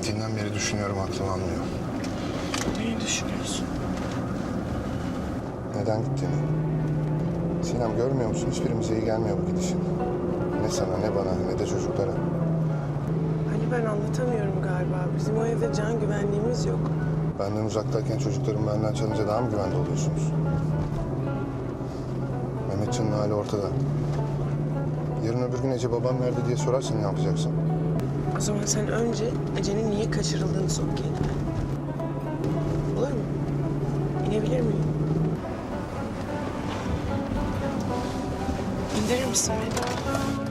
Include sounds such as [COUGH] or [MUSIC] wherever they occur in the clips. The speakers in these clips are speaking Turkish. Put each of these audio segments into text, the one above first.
Gittiğinden beri düşünüyorum aklım almıyor. Neyi düşünüyorsun? Neden gittiğini. Sinem görmüyor musun? Hiçbirimize iyi gelmiyor bu gidişin. Ne sana ne bana ne de çocuklara. Ali ben anlatamıyorum galiba. Bizim o evde can güvenliğimiz yok. Benden uzaktayken çocuklarım benden çalınca daha mı güvende oluyorsunuz? Mehmetcan'ın hali ortada. Yarın öbür gün Ece babam nerede diye sorarsan ne yapacaksın? O zaman sen önce Ece'nin niye kaçırıldığını sok kendine. Olur mu? İnebilir miyim? İndirir misin beni?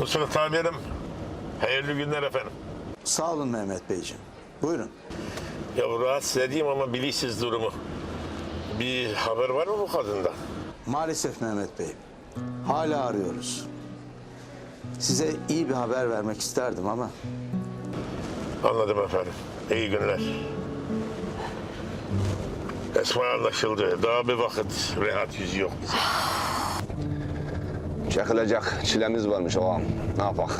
Nusret amirim. Hayırlı günler efendim. Sağ olun Mehmet Beyciğim. Buyurun. Ya rahatsız edeyim ama bilirsiniz durumu. Bir haber var mı bu kadından? Maalesef Mehmet Bey. Hala arıyoruz. Size iyi bir haber vermek isterdim ama Anladım efendim. İyi günler. Esma anlaşıldı. Daha bir vakit rahat yüzü yok bize. Çekilecek çilemiz varmış ağam. Ne yapak?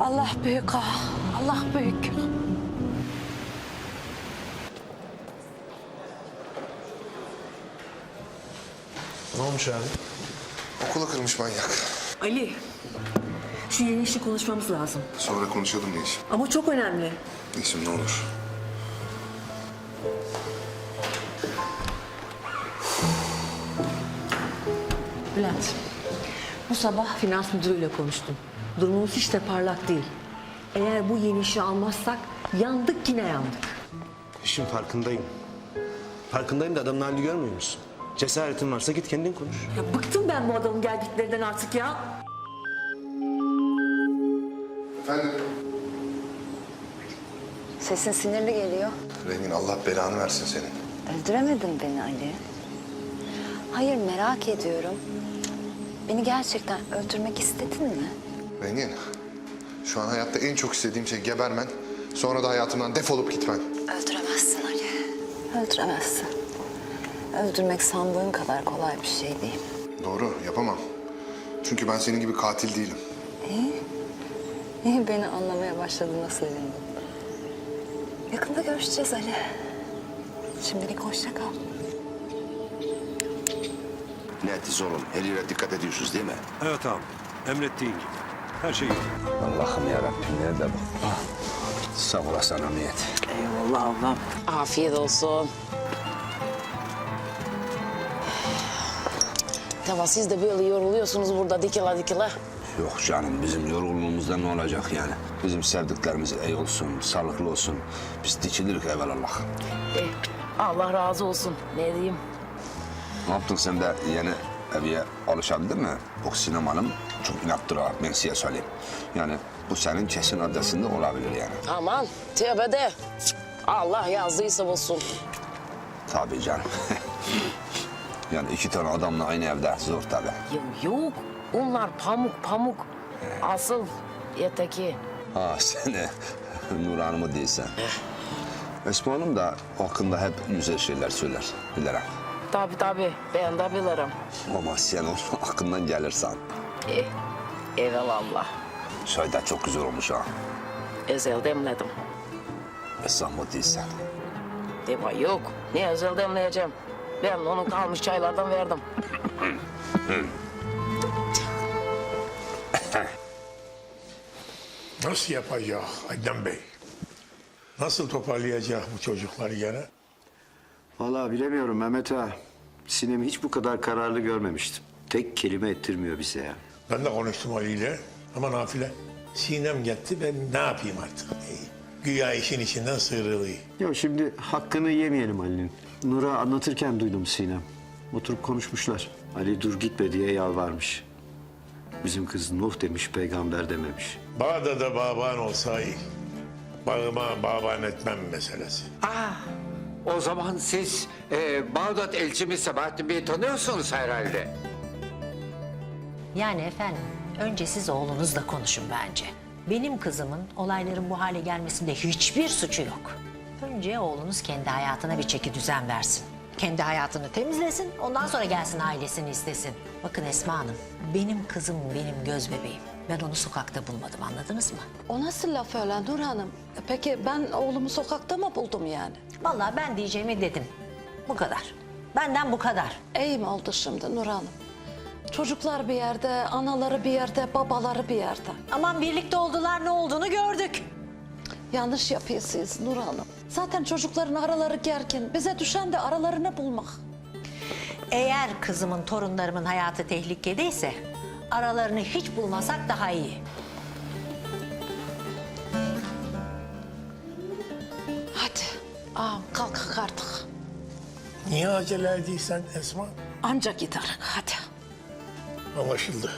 Allah büyük ha. Allah büyük. Ne olmuş abi? Okulu kırmış manyak. Ali, şu yeni işi konuşmamız lazım. Sonra konuşalım ne iş? Ama çok önemli. İsim ne olur? Bülent, sabah finans müdürüyle konuştum. Durumumuz hiç de parlak değil. Eğer bu yeni işi almazsak yandık yine yandık. İşin farkındayım. Farkındayım da adamın halini görmüyor musun? Cesaretin varsa git kendin konuş. Ya bıktım ben bu adamın geldiklerinden artık ya. Efendim? Sesin sinirli geliyor. Rengin Allah belanı versin senin. Öldüremedin beni Ali. Hayır merak ediyorum. Beni gerçekten öldürmek istedin mi? Rengin, şu an hayatta en çok istediğim şey gebermen. Sonra da hayatımdan defolup gitmen. Öldüremezsin Ali. Öldüremezsin. Öldürmek sandığın kadar kolay bir şey değil. Doğru, yapamam. Çünkü ben senin gibi katil değilim. İyi beni anlamaya başladığına sevindim. Yakında görüşeceğiz Ali. Şimdilik hoşça kal. Netiz olun. Eliyle dikkat ediyorsunuz değil mi? Evet ağam. Emrettiğin gibi. Her şey yok. Allah'ım yarabbim nerede bu? Ah, Sağ olasın Hamiyet. Eyvallah Allah'ım. Afiyet olsun. Tamam siz de böyle yoruluyorsunuz burada dikila dikila. Yok canım bizim yorgunluğumuzda ne olacak yani? Bizim sevdiklerimiz iyi olsun, sağlıklı olsun. Biz dikilirik evvelallah. Eh, Allah razı olsun. Ne diyeyim? Ne yaptın sen de yeni eviye alışabildin mi? O Sinem Hanım çok inattır ha ben size söyleyeyim. Yani bu senin kesin adresinde olabilir yani. Aman tövbe de. Allah yazdıysa bulsun. Tabii canım. [LAUGHS] yani iki tane adamla aynı evde zor tabii. Yok yok. Onlar pamuk pamuk. Asıl yeteki. Ha seni [LAUGHS] Nur Hanım'ı değilsen. Esma Hanım da hakkında hep güzel şeyler söyler. Bilirim. Tabii tabii ben de bilirim. Ama sen onun [LAUGHS] hakkından gelirsen. Eh, evelallah. Çay da çok güzel olmuş ha. Özel demledim. Esma mı değilsen. Deva yok. Ne özel demleyeceğim. Ben onun kalmış çaylardan verdim. [LAUGHS] Nasıl yapacak Adnan Bey? Nasıl toparlayacak bu çocukları gene? Vallahi bilemiyorum Mehmet ağa. Sinem'i hiç bu kadar kararlı görmemiştim. Tek kelime ettirmiyor bize ya. Ben de konuştum Ali ile ama nafile. Sinem gitti ben ne yapayım artık? Güya işin içinden sıyrılıyor. Ya şimdi hakkını yemeyelim Ali'nin. Nur'a anlatırken duydum Sinem. Oturup konuşmuşlar. Ali dur gitme diye yalvarmış. Bizim kız Nuh demiş, peygamber dememiş. Bağda da baban olsa iyi. Bağıma baban etmem meselesi. O zaman siz e, Bağdat elçimiz Sabahattin Bey'i tanıyorsunuz herhalde. Yani efendim, önce siz oğlunuzla konuşun bence. Benim kızımın olayların bu hale gelmesinde hiçbir suçu yok. Önce oğlunuz kendi hayatına bir çeki düzen versin. Kendi hayatını temizlesin, ondan sonra gelsin ailesini istesin. Bakın Esma Hanım, benim kızım benim göz bebeğim. Ben onu sokakta bulmadım, anladınız mı? O nasıl laf öyle Nur Hanım? Peki ben oğlumu sokakta mı buldum yani? Vallahi ben diyeceğimi dedim. Bu kadar. Benden bu kadar. İyi mi oldu şimdi Nur Hanım? Çocuklar bir yerde, anaları bir yerde, babaları bir yerde. Aman birlikte oldular, ne olduğunu gördük. Yanlış yapıyorsunuz Nur Hanım. Zaten çocukların araları gergin. Bize düşen de aralarını bulmak. Eğer kızımın, torunlarımın hayatı tehlikedeyse aralarını hiç bulmasak daha iyi. Hadi ağam kalkak artık. Niye acele ediysen Esma? Anca giderik hadi. Anlaşıldı.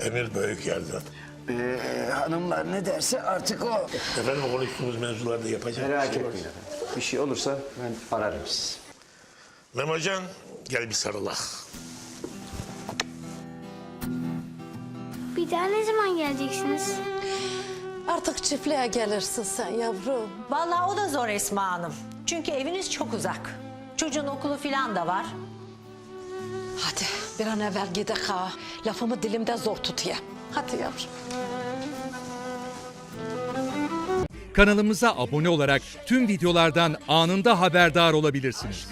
Emir büyük yerden. Ee, hanımlar ne derse artık o. Efendim konuştuğumuz mevzularda yapacak Merak bir şey etmeyin efendim. Bir şey olursa ben ararım sizi. Memocan gel bir sarılak. Bir daha ne zaman geleceksiniz? Artık çiftliğe gelirsin sen yavrum. Vallahi o da zor Esma Hanım. Çünkü eviniz çok uzak. Çocuğun okulu falan da var. Hadi bir an evvel gidek ha. Lafımı dilimde zor tutayım. Hadi yavrum. Kanalımıza abone olarak tüm videolardan anında haberdar olabilirsiniz.